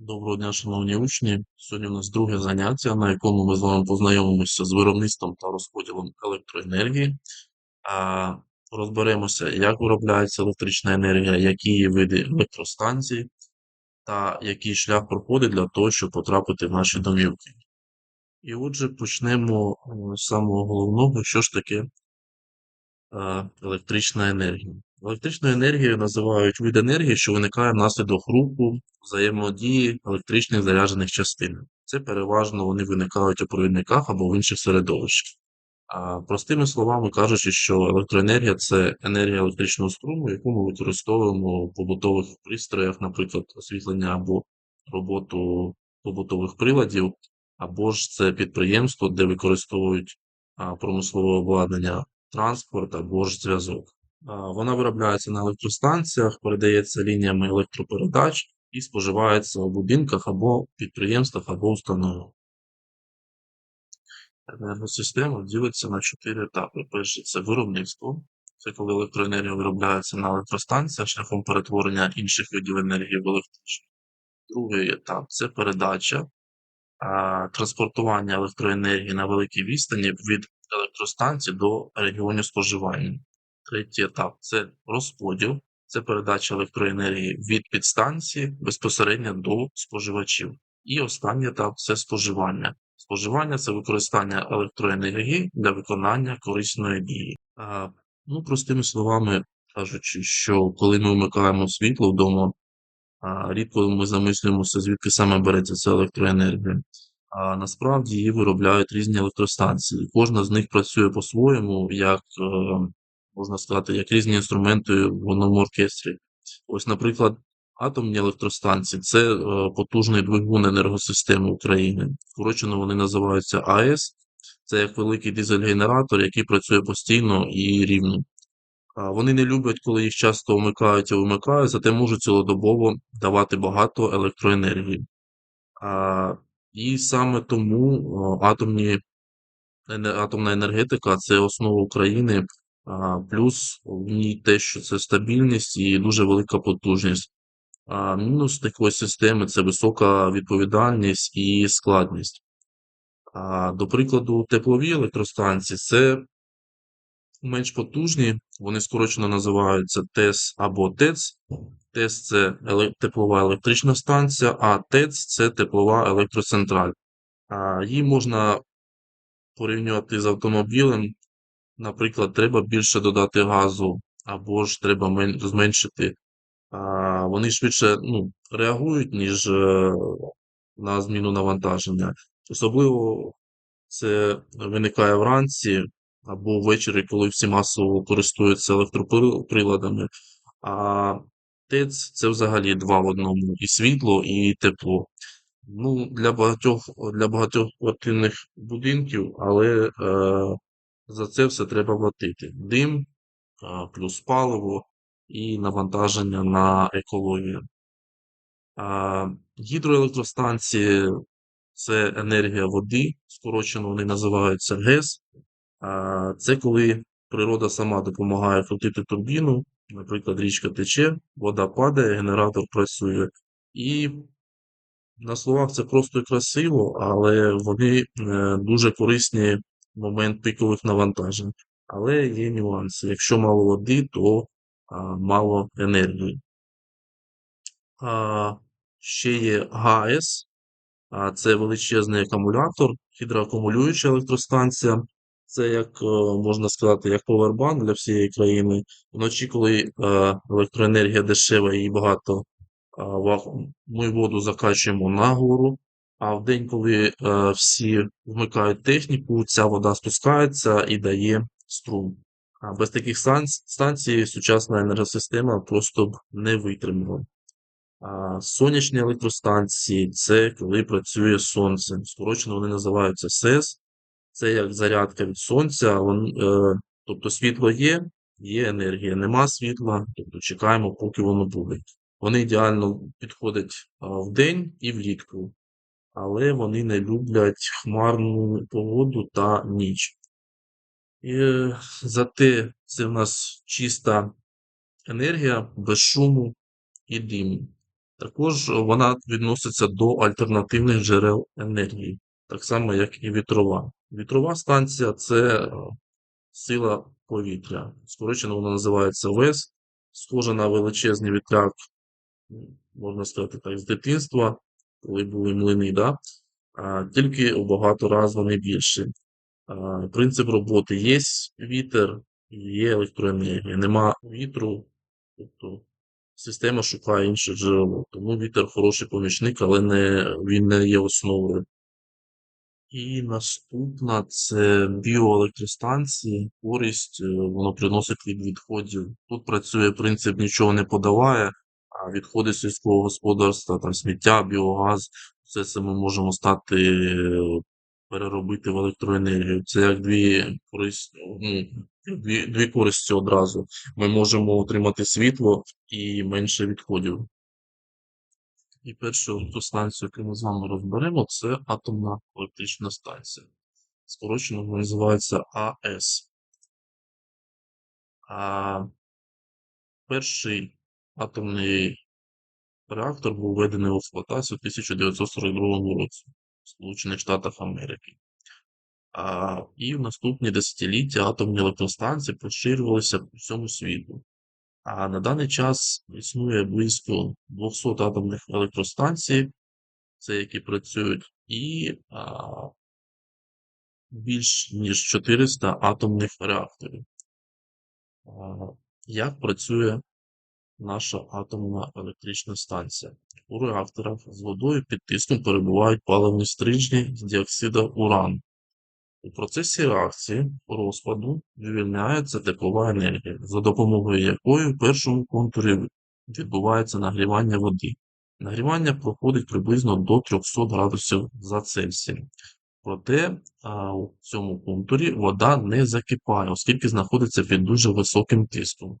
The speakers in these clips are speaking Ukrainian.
Доброго дня, шановні учні. Сьогодні у нас друге заняття, на якому ми з вами познайомимося з виробництвом та розподілом електроенергії. Розберемося, як виробляється електрична енергія, які є види електростанцій та який шлях проходить для того, щоб потрапити в наші домівки. І отже, почнемо е, з самого головного, що ж таке е, електрична енергія. Електричною енергією називають вид енергії, що виникає внаслідок руху взаємодії електричних заряджених частин. Це переважно вони виникають у провідниках або в інших середовищах. А простими словами кажучи, що електроенергія це енергія електричного струму, яку ми використовуємо у побутових пристроях, наприклад, освітлення або роботу побутових приладів, або ж це підприємство, де використовують промислове обладнання, транспорт або ж зв'язок. Вона виробляється на електростанціях, передається лініями електропередач і споживається у будинках або підприємствах або установах. Енергосистема ділиться на чотири етапи. Перший це виробництво. Це коли електроенергія виробляється на електростанціях шляхом перетворення інших видів енергії в електричну. Другий етап це передача, транспортування електроенергії на великій відстані від електростанції до регіонів споживання. Третій етап це розподіл, це передача електроенергії від підстанції безпосередньо до споживачів. І останній етап це споживання. Споживання це використання електроенергії для виконання корисної дії. А, ну, простими словами кажучи, що коли ми вмикаємо світло вдома, а, рідко ми замислюємося, звідки саме береться ця електроенергія. А насправді її виробляють різні електростанції. Кожна з них працює по-своєму, як е, можна сказати, як різні інструменти в одному оркестрі. Ось, наприклад, атомні електростанції це е, потужний двигун енергосистеми України. Скорочено вони називаються АЕС. Це як великий дизель-генератор, який працює постійно і рівно. Вони не люблять, коли їх часто вмикають і вимикають, зате можуть цілодобово давати багато електроенергії. І саме тому атомні, атомна енергетика це основа України, плюс в ній те, що це стабільність і дуже велика потужність. А мінус такої системи це висока відповідальність і складність. А, до прикладу, теплові електростанції це менш потужні, вони скорочено називаються ТЕС або ТЕЦ. ТЕС це теплова електрична станція, а ТЕЦ це теплова електроцентраль. А, її можна порівнювати з автомобілем. Наприклад, треба більше додати газу, або ж треба зменшити. Вони швидше ну, реагують, ніж е, на зміну навантаження. Особливо це виникає вранці або ввечері, коли всі масово користуються електроприладами. А ТЕЦ це взагалі два в одному: і світло, і тепло. Ну, для багатьох, для багатьох квартирних будинків, але е, за це все треба платити. Дим, плюс паливо і навантаження на екологію. Гідроелектростанції це енергія води, скорочено вони називаються ГЕС. Це коли природа сама допомагає крутити турбіну, наприклад, річка тече, вода падає, генератор працює. І на словах це просто красиво, але вони е, дуже корисні момент пікових навантажень. Але є нюанси. Якщо мало води, то а, мало енергії. А, ще є ГАЕС, а, це величезний акумулятор, гідроакумулююча електростанція. Це як е, можна сказати, як повербанк для всієї країни. Вночі, коли е, електроенергія дешева і багато ми воду закачуємо нагору, а в день, коли е, всі вмикають техніку, ця вода спускається і дає струм. А без таких станцій сучасна енергосистема просто б не витримала. А, сонячні електростанції це коли працює сонце. Скорочено вони називаються СЕС. Це як зарядка від сонця. вон- е, тобто світло є, є енергія, нема світла, тобто чекаємо, поки воно буде. Вони ідеально підходять а, вдень і влітку, але вони не люблять хмарну погоду та ніч. І, е, зате це в нас чиста енергія без шуму і диму. Також вона відноситься до альтернативних джерел енергії, так само, як і вітрова. Вітрова станція це е, сила повітря. Скорочено вона називається ВЕС, схожа на величезний вітряк, можна сказати так, з дитинства, коли були млини, да? а, тільки у багато разів вони більші. А, принцип роботи є вітер, є електроенергія. Нема вітру, тобто система шукає інше джерело. Тому вітер хороший помічник, але не, він не є основою. І наступна це біоелектростанції. Користь е, воно приносить від відходів. Тут працює принцип нічого не подаває, відходи сільського господарства, там сміття, біогаз, все це ми можемо стати переробити в електроенергію. Це як дві користі, ну, дві, дві користі одразу. Ми можемо отримати світло і менше відходів. І першу електростанцію, яку ми з вами розберемо, це атомна електрична станція. Скорочено вона називається АЕС. А перший атомний реактор був введений в експлуатацію у 1942 році в Сполучених Штатах Америки. А, і в наступні десятиліття атомні електростанції поширювалися по всьому світу. А на даний час існує близько 200 атомних електростанцій, це які працюють, і а, більш ніж 400 атомних реакторів. А, як працює наша атомна електрична станція? У реакторах з водою під тиском перебувають паливні стрижні з діоксида урану. У процесі реакції розпаду вивільняється теплова енергія, за допомогою якої в першому контурі відбувається нагрівання води. Нагрівання проходить приблизно до 300 градусів за Цельсієм. Проте а, у цьому контурі вода не закипає, оскільки знаходиться під дуже високим тиском.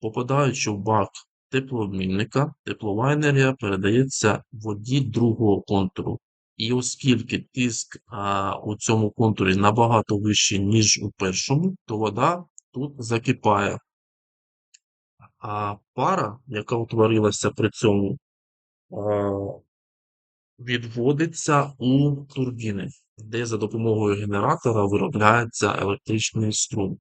Попадаючи в бак теплообмінника, теплова енергія передається воді другого контуру. І оскільки тиск а, у цьому контурі набагато вищий, ніж у першому, то вода тут закипає. А пара, яка утворилася при цьому, а, відводиться у турбіни, де за допомогою генератора виробляється електричний струм.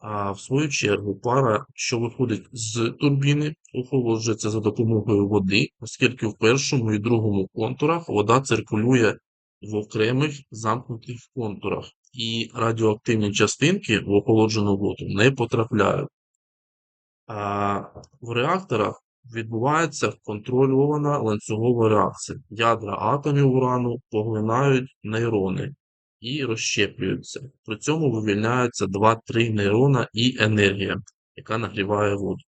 А в свою чергу, пара, що виходить з турбіни, охолоджується за допомогою води, оскільки в першому і другому контурах вода циркулює в окремих замкнутих контурах, і радіоактивні частинки в охолоджену воду не потрапляють. А в реакторах відбувається контрольована ланцюгова реакція. Ядра атомів урану поглинають нейрони і розщеплюються. При цьому вивільняються 2-3 нейрона і енергія, яка нагріває воду.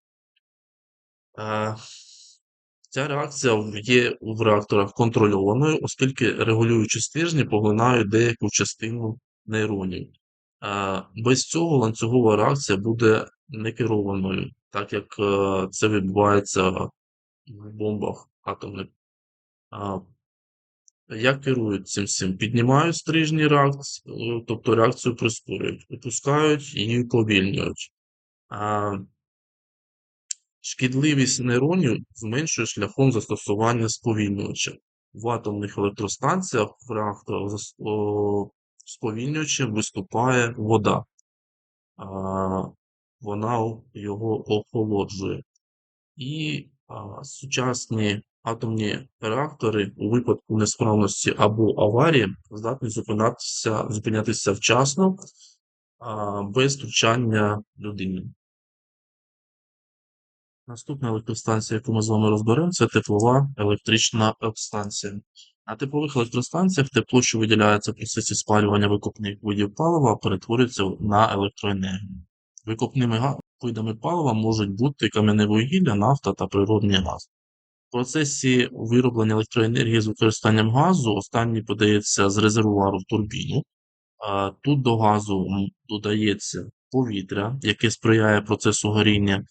Е, Ця реакція є в реакторах контрольованою, оскільки регулюючі стержні поглинають деяку частину нейронів. Е, Без цього ланцюгова реакція буде некерованою, так як е, це відбувається в бомбах атомних. А, Як керують цим всім? Піднімають стрижні реакції, тобто реакцію прискорюють, опускають і повільнюють. А, Шкідливість нейронів зменшує шляхом застосування сповільнювача. В атомних електростанціях в реакторах сповільнювачем виступає вода. А, Вона його охолоджує. І сучасні атомні реактори у випадку несправності або аварії здатні зупинятися, зупинятися вчасно без втручання людини. Наступна електростанція, яку ми з вами розберемо, це теплова електрична станція. На теплових електростанціях тепло, що виділяється в процесі спалювання викопних видів палива, перетворюється на електроенергію. Викопними видами палива можуть бути кам'яне вугілля, нафта та природний газ. В процесі вироблення електроенергії з використанням газу останній подається з резервуару в турбіну. Тут до газу додається повітря, яке сприяє процесу горіння.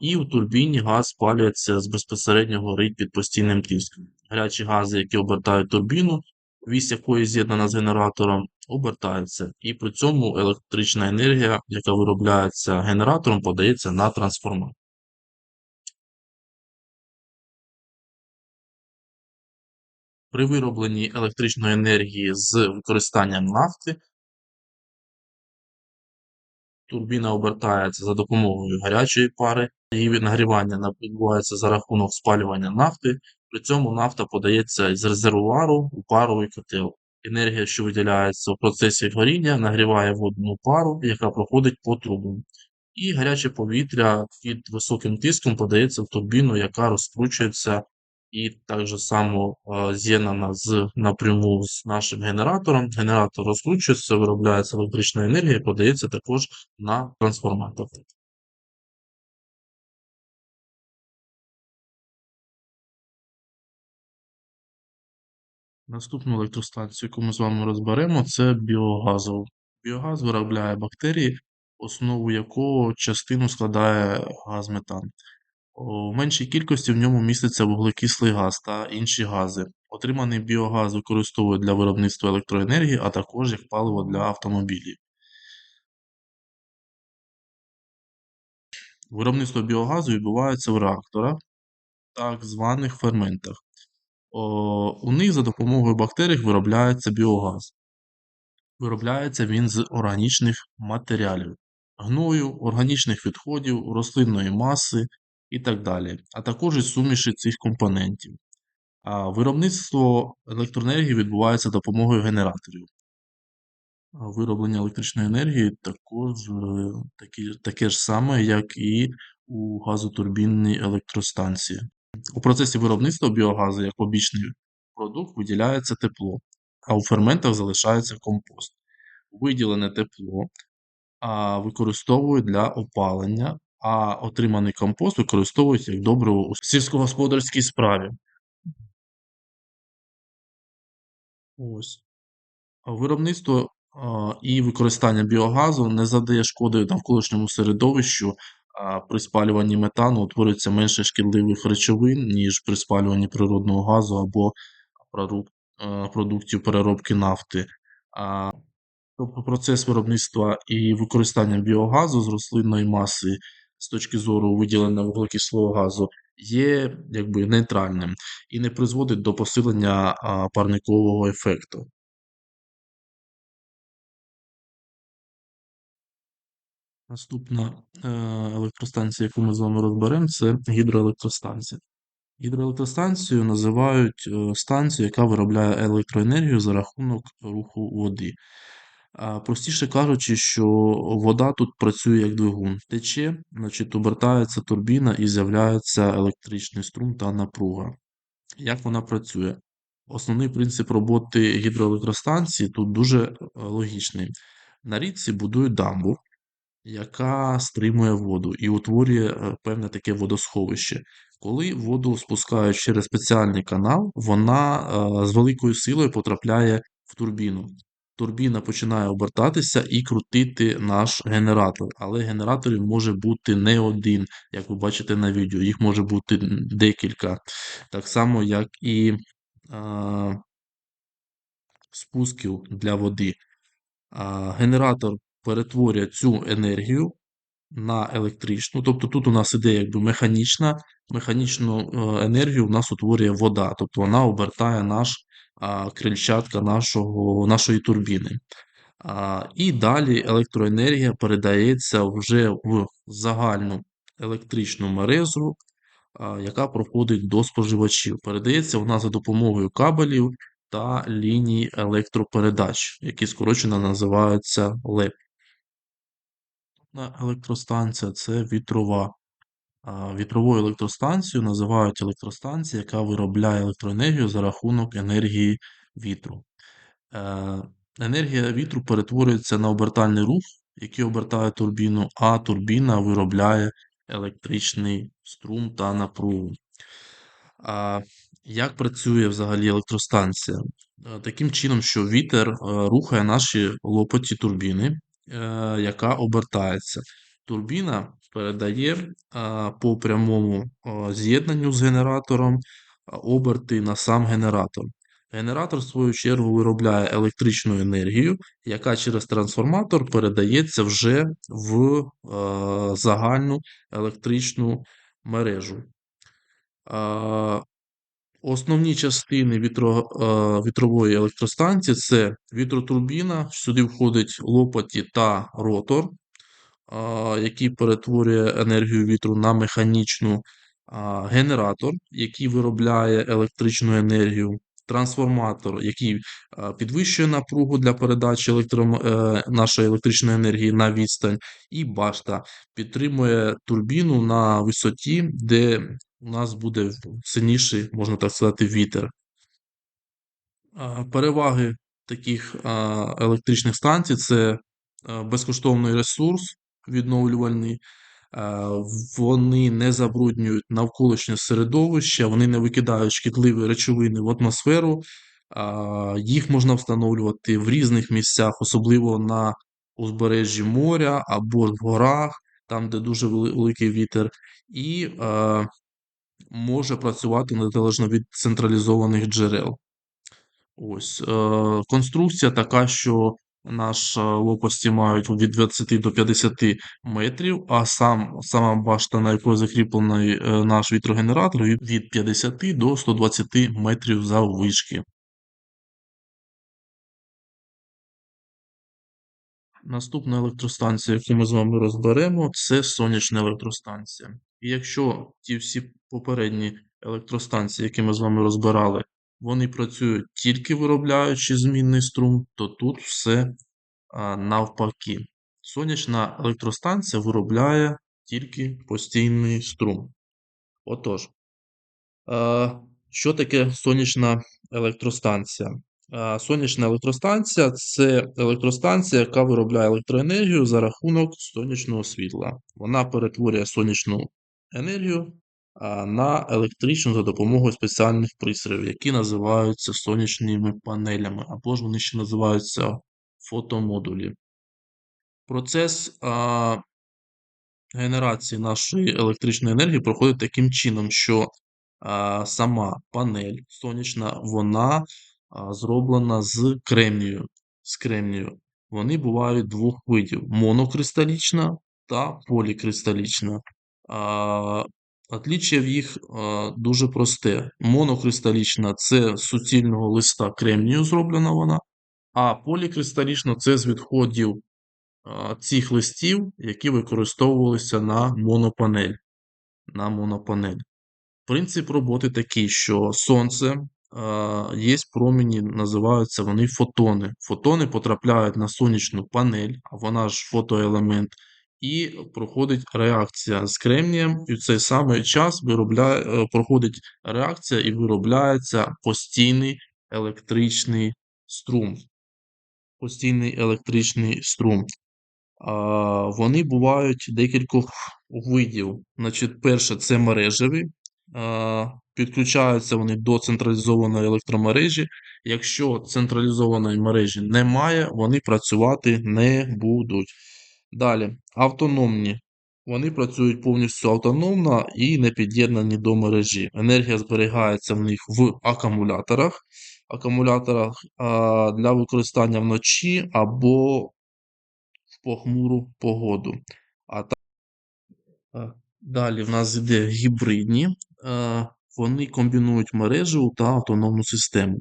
І у турбіні газ спалюється з безпосередньо горить під постійним тиском. Гарячі гази, які обертають турбіну, вісь якої з'єднана з генератором, обертаються. І при цьому електрична енергія, яка виробляється генератором, подається на трансформатор. При виробленні електричної енергії з використанням нафти турбіна обертається за допомогою гарячої пари, її нагрівання відбувається за рахунок спалювання нафти, при цьому нафта подається з резервуару у паровий котел. Енергія, що виділяється в процесі горіння, нагріває водну пару, яка проходить по трубам. І гаряче повітря під високим тиском подається в турбіну, яка розкручується і так же само е, з'єднана з напряму з нашим генератором. Генератор розкручується, виробляється електрична енергія, подається також на трансформатор. Наступну електростанцію, яку ми з вами розберемо, це біогазову. Біогаз виробляє бактерії, основу якого частину складає газ метан. У меншій кількості в ньому міститься вуглекислий газ та інші гази. Отриманий біогаз використовують для виробництва електроенергії, а також як паливо для автомобілів. Виробництво біогазу відбувається в реакторах, так званих ферментах. У них за допомогою бактерій виробляється біогаз. Виробляється він з органічних матеріалів, гною, органічних відходів, рослинної маси і так далі, а також із суміші цих компонентів. А Виробництво електроенергії відбувається за допомогою генераторів. Вироблення електричної енергії також е, такі, таке ж саме, як і у газотурбінній електростанції. У процесі виробництва біогазу як побічний продукт виділяється тепло, а у ферментах залишається компост. Виділене тепло використовують для опалення, а отриманий компост використовують як добриво у сільськогосподарській справі. Ось. Виробництво і використання біогазу не задає шкоди навколишньому середовищу. А при спалюванні метану утворюється менше шкідливих речовин, ніж при спалюванні природного газу або продуктів переробки нафти. Тобто процес виробництва і використання біогазу з рослинної маси з точки зору виділення вуглекислого газу є якби нейтральним і не призводить до посилення парникового ефекту. Наступна е, електростанція, яку ми з вами розберемо, це гідроелектростанція. Гідроелектростанцію називають е, станцію, яка виробляє електроенергію за рахунок руху води. Простіше кажучи, що вода тут працює як двигун. Тече, значить обертається турбіна і з'являється електричний струм та напруга. Як вона працює? Основний принцип роботи гідроелектростанції тут дуже е, логічний. На річці будують дамбу, яка стримує воду і утворює е, певне таке водосховище. Коли воду спускають через спеціальний канал, вона е, з великою силою потрапляє в турбіну турбіна починає обертатися і крутити наш генератор. Але генераторів може бути не один, як ви бачите на відео, їх може бути декілька. Так само, як і а, спусків для води. Генератор перетворює цю енергію на електричну. Тобто тут у нас іде якби механічна, механічну е, енергію у нас утворює вода, тобто вона обертає наш крильчатка нашого, нашої турбіни. І далі електроенергія передається вже в загальну електричну мережу, яка проходить до споживачів. Передається вона за допомогою кабелів та ліній електропередач, які скорочено називаються ЛЕП. Електростанція це вітрова. Вітровою електростанцією називають електростанцію, яка виробляє електроенергію за рахунок енергії вітру. Е, енергія вітру перетворюється на обертальний рух, який обертає турбіну, а турбіна виробляє електричний струм та напругу. Як працює взагалі електростанція? Е, таким чином, що вітер е, рухає наші лопаті турбіни, яка обертається. Турбіна передає по прямому з'єднанню з генератором оберти на сам генератор. Генератор, в свою чергу, виробляє електричну енергію, яка через трансформатор передається вже в загальну електричну мережу. Основні частини вітро, е, вітрової електростанції це вітротурбіна, сюди входить лопаті та ротор, а, який перетворює енергію вітру на механічну, а, генератор, який виробляє електричну енергію, трансформатор, який підвищує напругу для передачі електро, е, нашої електричної енергії на відстань, і башта підтримує турбіну на висоті, де у нас буде сильніший, можна так сказати, вітер. Переваги таких електричних станцій це безкоштовний ресурс відновлювальний, вони не забруднюють навколишнє середовище, вони не викидають шкідливі речовини в атмосферу. Їх можна встановлювати в різних місцях, особливо на узбережжі моря або в горах, там, де дуже великий вітер, і може працювати незалежно від централізованих джерел. Ось е, конструкція така, що наш е, лопасті мають від 20 до 50 метрів, а сам, сама башта, на якої закріплений е, наш вітрогенератор, від, від 50 до 120 метрів заввишки. Наступна електростанція, яку ми з вами розберемо, це сонячна електростанція. І якщо ті всі попередні електростанції, які ми з вами розбирали, вони працюють тільки виробляючи змінний струм, то тут все навпаки. Сонячна електростанція виробляє тільки постійний струм. Отож, що таке сонячна електростанція? Сонячна електростанція це електростанція, яка виробляє електроенергію за рахунок сонячного світла. Вона перетворює сонячну енергію на електричну за допомогою спеціальних пристроїв, які називаються сонячними панелями, або ж вони ще називаються фотомодулі. Процес а, генерації нашої електричної енергії проходить таким чином, що а, сама панель сонячна, вона а, зроблена з кремнію. З кремнію. Вони бувають двох видів: монокристалічна та полікристалічна. А, Отліччя в їх дуже просте. Монокристалічна це з суцільного листа кремнію зроблена вона, а полікристалічна це з відходів цих листів, які використовувалися на монопанель. На монопанель. Принцип роботи такий, що сонце є промені, називаються вони фотони. Фотони потрапляють на сонячну панель, а вона ж фотоелемент, і проходить реакція з кремнієм, і в цей самий час виробляє, е, проходить реакція і виробляється постійний електричний струм. Постійний електричний струм. Вони бувають декількох видів. Значить, перше це мережеві. Підключаються вони до централізованої електромережі. Якщо централізованої мережі немає, вони працювати не будуть. Далі, автономні. Вони працюють повністю автономно і не під'єднані до мережі. Енергія зберігається в них в акумуляторах. Акумуляторах для використання вночі або в похмуру погоду. А та... Далі в нас йде гібридні. Вони комбінують мережу та автономну систему.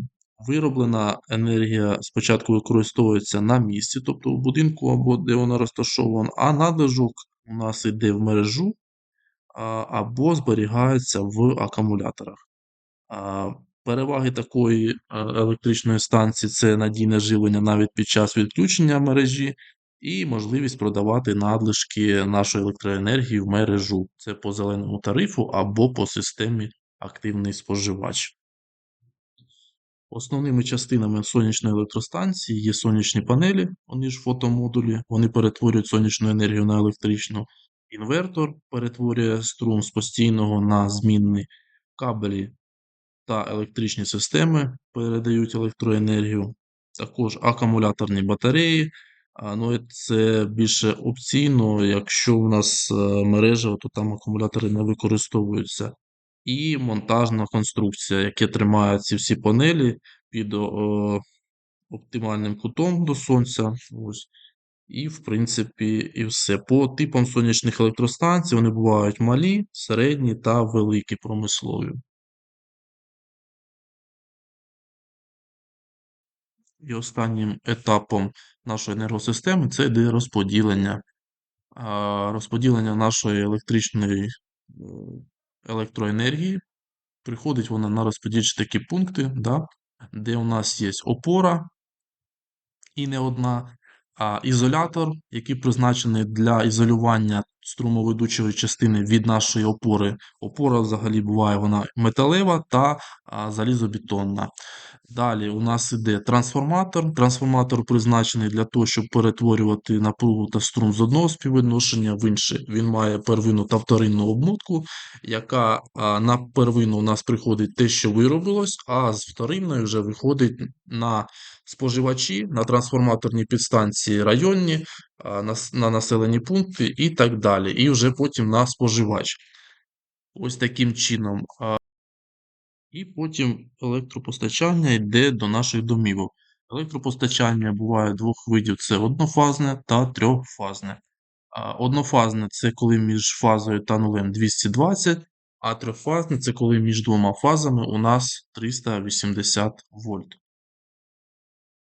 Вироблена енергія спочатку використовується на місці, тобто у будинку або де вона розташована, а надлишок у нас йде в мережу або зберігається в акумуляторах. Переваги такої е, електричної станції це надійне живлення навіть під час відключення мережі і можливість продавати надлишки нашої електроенергії в мережу. Це по зеленому тарифу або по системі активний споживач. Основними частинами сонячної електростанції є сонячні панелі, вони ж фотомодулі, вони перетворюють сонячну енергію на електричну. Інвертор перетворює струм з постійного на змінний кабелі та електричні системи передають електроенергію. Також акумуляторні батареї. Ну, Це більше опційно, якщо у нас е, мережа, то там акумулятори не використовуються і монтажна конструкція, яка тримає ці всі панелі під о, оптимальним кутом до сонця. Ось. І, в принципі, і все. По типам сонячних електростанцій вони бувають малі, середні та великі промислові. І останнім етапом нашої енергосистеми це йде розподілення. Розподілення нашої електричної електроенергії. Приходить вона на розподільчі такі пункти, да, де у нас є опора і не одна, а ізолятор, який призначений для ізолювання струмоведучої частини від нашої опори. Опора взагалі буває вона металева та залізобетонна. Далі у нас іде трансформатор. Трансформатор призначений для того, щоб перетворювати напругу та струм з одного співвідношення в інше. Він має первинну та вторинну обмотку, яка на первинну у нас приходить те, що виробилось, а з вторинної вже виходить на споживачі, на трансформаторні підстанції районні, на, населені пункти і так далі. І вже потім на споживач. Ось таким чином. і потім електропостачання йде до наших домівок. Електропостачання буває двох видів: це однофазне та трьохфазне. Однофазне це коли між фазою та нулем 220, а трьохфазне це коли між двома фазами у нас 380 вольт.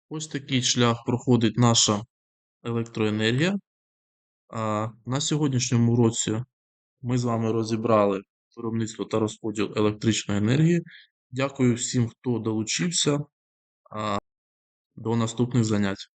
Ось такий шлях проходить наша електроенергія. На сьогоднішньому році ми з вами розібрали виробництво та розподіл електричної енергії. Дякую всім, хто долучився. До наступних занять.